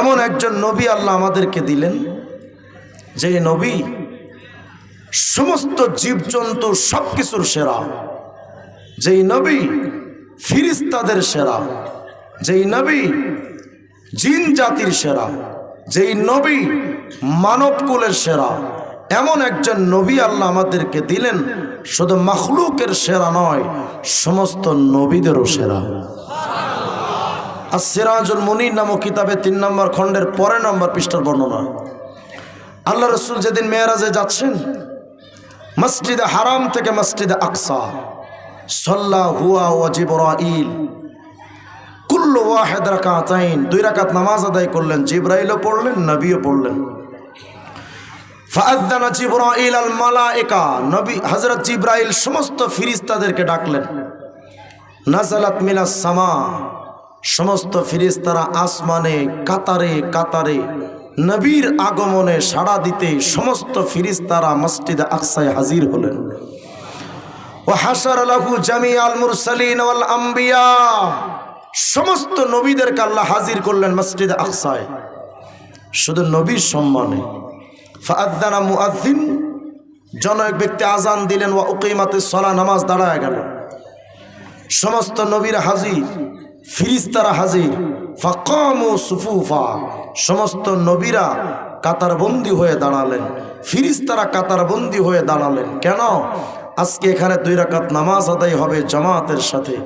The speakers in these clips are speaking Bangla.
এমন একজন নবী আল্লাহ আমাদেরকে দিলেন, যে নবী সমস্ত জীবজন্তু সব কিছুর সেরা, যেই নবী ফিরিস্তাদের সেরা, যেই নবী জিন জাতির সেরা, যেই নবী মানবকুলের সেরা, এমন একজন নবী আল্লাহ আমাদেরকে দিলেন, শুধু মখলুকের সেরা নয়, সমস্ত নবীদেরও সেরা। আর সিরাজুল মুনির নামক কিতাবে তিন নম্বর খণ্ডের পরে নম্বর পৃষ্ঠার বর্ণনা। আল্লাহ রসুল যেদিন মেয়েরাজে যাচ্ছেন, মসজিদে হারাম থেকে মসজিদে আকসা, সল্লা হুয়া ও জিবরাইল। কুল্লু ওয়াহেদ রাকাতাইন, দুই রাকাত নামাজ আদায় করলেন, জিব্রাইলও পড়লেন, নবীও পড়লেন। ফাআযানা জিবরাইল আল মালায়েকা নবী হযরত জিব্রাইল সমস্ত ফিরিস্তাদেরকে ডাকলেন। নাজালাত মিনাস সামা সমস্ত ফিরিস্তারা আসমানে, কাতারে কাতারে নবীর আগমনে সাড়া দিতে সমস্ত ফিরিস্তারা মসজিদে আকসায় হাজির হলেন। ও হাসার লাহু জামি আল মুরসালিন আম্বিয়া। সমস্ত নবীদেরকে আল্লাহ হাজির করলেন মসজিদে আকসায়। শুধু নবীর সম্মানে। ফাআদানা মুআদ্দিন, জন এক ব্যক্তি আজান দিলেন, ওয়া উকিমাতে সলা নামাজ দাঁড়ায় গেল। সমস্ত নবীর হাজির। ফিরিস্তারা হাজির। ফাকামু সুফুফা। সমস্ত নবীরা কাতারবন্দি হয়ে দাঁড়ালেন। ফিরিস্তারা কাতারবন্দি হয়ে দাঁড়ালেন। কেন? আজকে এখানে দুই রাকাত নামাজ আদায় হবে জামাতের সাথে।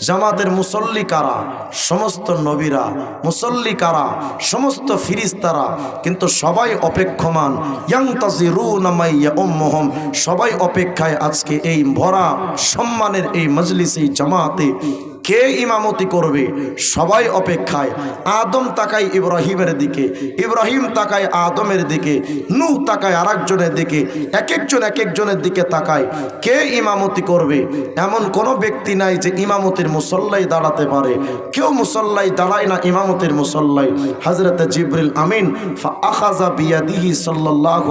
জামাতের মুসল্লি কারা? সমস্ত নবীরা। মুসল্লি কারা? সমস্ত ফিরিস্তারা। কিন্তু সবাই অপেক্ষমান। ইয়াং তাজিরু নামাইয়া ওম্মহম সবাই অপেক্ষায় আজকে এই ভরা সম্মানের এই মজলিস জামাতে কে ইমামতি করবে? সবাই অপেক্ষায়। আদম তাকায় ইব্রাহিমের দিকে। ইব্রাহিম তাকায় আদমের দিকে। নূহ তাকায় আরেকজনের দিকে। এক একজন এক একজনের দিকে তাকায়। কে ইমামতি করবে? এমন কোনো ব্যক্তি নাই যে ইমামতির মুসল্লাই দাঁড়াতে পারে। কেউ মুসল্লাই দাঁড়ায় না ইমামতির মুসল্লাই। হজরত জিবরিল আমিন আখাজা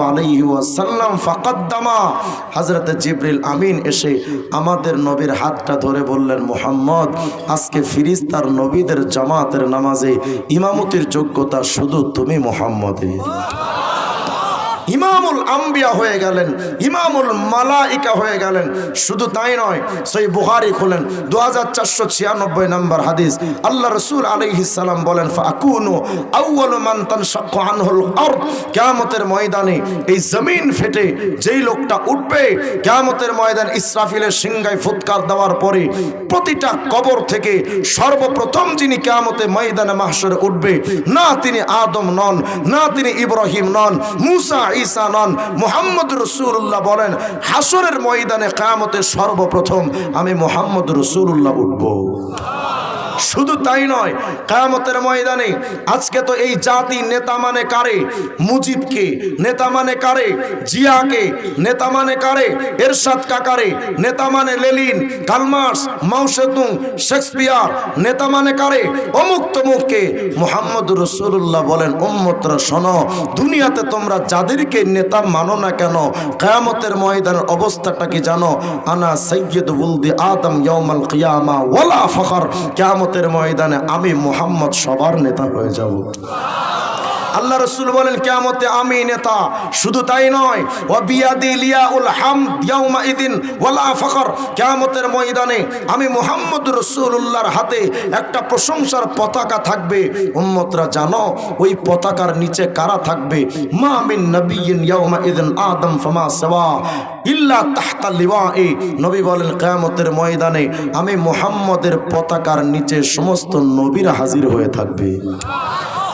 আলাইহি হজরত জিবরিল আমিন এসে আমাদের নবীর হাতটা ধরে বললেন, মোহাম্মদ আজকে ফিরিস্তার নবীদের জামাতের নামাজে ইমামতির যোগ্যতা শুধু তুমি মোহাম্মদের ইমামুল আম্বিয়া হয়ে গেলেন, ইমামুল মালাইকা হয়ে গেলেন। শুধু তাই নয় সেই বুহারি খোলেন দু হাজার চারশো ছিয়ানব্বই নম্বর হাদিস। আল্লাহ রসুল আলাইহিস সালাম বলেন, ফাকুনু আউয়ালু মান তানশাক্কু আনহুল আরদ। কিয়ামতের ময়দানে এই জমিন ফেটে যেই লোকটা উঠবে, কিয়ামতের ময়দান ইসরাফিলের সিংগায় ফুৎকার দেওয়ার পরে প্রতিটা কবর থেকে সর্বপ্রথম যিনি কিয়ামতে ময়দানে মাহশরে উঠবে, না তিনি আদম নন, না তিনি ইব্রাহিম নন, মুসা ঈসা নন মোহাম্মদ রসুল্লাহ বলেন হাসরের ময়দানে কামতে সর্বপ্রথম আমি মোহাম্মদ রসুল্লাহ উঠব। শুধু তাই নয়, কায়ামতের ময়দানে আজকে তো এই জাতি নেতা মানে কারে? মুজিবকে। নেতা মানে কারে? জিয়াকে। নেতা মানে কারে? এরশাদ কাকারে। নেতা মানে লেলিন কালমার্স মাউসেতুং শেক্সপিয়ার। নেতা মানে কারে? অমুক তমুককে। মোহাম্মদ রসুল্লাহ বলেন, উম্মতরা, শোনো, দুনিয়াতে তোমরা যাদেরকে নেতা মানো না কেন, কায়ামতের ময়দানের অবস্থাটা কি জানো? আনা সৈয়দ উলদি আদম ইয়মাল কিয়ামা ওয়ালা ফখর। কিয়ামতের ময়দানে আমি মোহাম্মদ সবার নেতা হয়ে যাব। আল্লাহ রসুল বলেন কেমতে আমি নেতা। শুধু তাই নয় ও বিয়াদি লিয়াউল হাম ইয়াউমা ইদিন ফখর। কেমতের ময়দানে আমি মোহাম্মদ রসুল্লাহর হাতে একটা প্রশংসার পতাকা থাকবে। উম্মতরা জানো, ওই পতাকার নিচে কারা থাকবে? মা ইদিন আদম লিওয়াই। নবী বলেন, কিয়ামতের ময়দানে আমি মোহাম্মদের পতাকার নিচে সমস্ত নবীরা হাজির হয়ে থাকবে।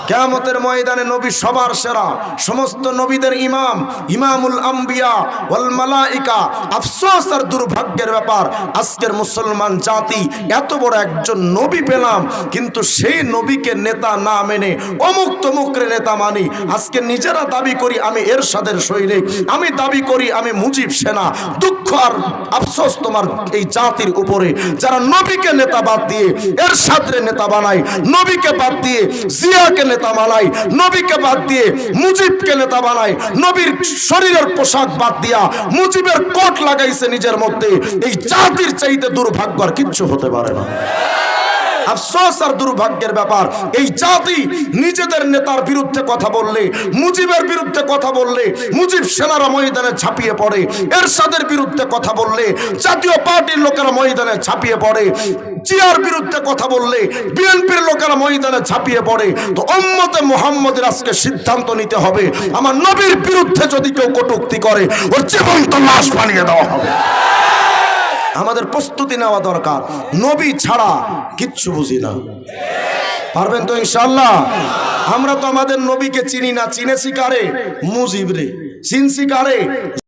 কেয়ামতের ময়দানে নবী সবার সেরা, সমস্ত নবীদের ইমাম, ইমামুল আম্বিয়া ওয়াল মালাইকা। আফসোস আর দুর্ভাগ্যের ব্যাপার, আজকের মুসলমান জাতি এত বড় একজন নবী পেলাম, কিন্তু সেই নবীকে নেতা না মেনে, অমুক তমুকরে নেতা মানি। আজকে নিজেরা দাবি করি আমি এর সাদের সৈনিক, আমি দাবি করি আমি মুজিব সেনা। দুঃখ আর আফসোস তোমার এই জাতির উপরে, যারা নবীকে নেতা বাদ দিয়ে, এরশাদরে নেতা বানায়, নবীকে বাদ দিয়ে, জিয়াকে নেতা বানায় নবীকে বাদ দিয়ে মুজিবকে নেতা বানায় নবীর শরীরের পোশাক বাদ দিয়া মুজিবের কোট লাগাইছে নিজের মধ্যে। এই জাতির চাইতে দুর্ভাগ্য আর কিচ্ছু হতে পারে না। আফসোস আর দুর্ভাগ্যের ব্যাপার। এই জাতি নিজেদের নেতার বিরুদ্ধে কথা বললে, মুজিবের বিরুদ্ধে কথা বললে, মুজিব সেনারা ময়দানে ছাপিয়ে পড়ে, এরশাদের বিরুদ্ধে কথা বললে, জাতীয় পার্টির লোকেরা ময়দানে ছাপিয়ে পড়ে, জিয়ার বিরুদ্ধে কথা বললে, বিএনপির লোকেরা ময়দানে ছাপিয়ে পড়ে। তো উম্মতে মুহাম্মদের আজকে সিদ্ধান্ত নিতে হবে, আমার নবীর বিরুদ্ধে যদি কেউ কটুক্তি করে, ওর জীবন্ত লাশ বানিয়ে দেওয়া হবে। আমাদের প্রস্তুতি নেওয়া দরকার। নবী ছাড়া কিচ্ছু বুঝি না। পারবেন তো ইনশাল্লাহ আমরা তো আমাদের নবীকে চিনি না। চিনেছি কারে? মুজিব রে চিনছি কারে?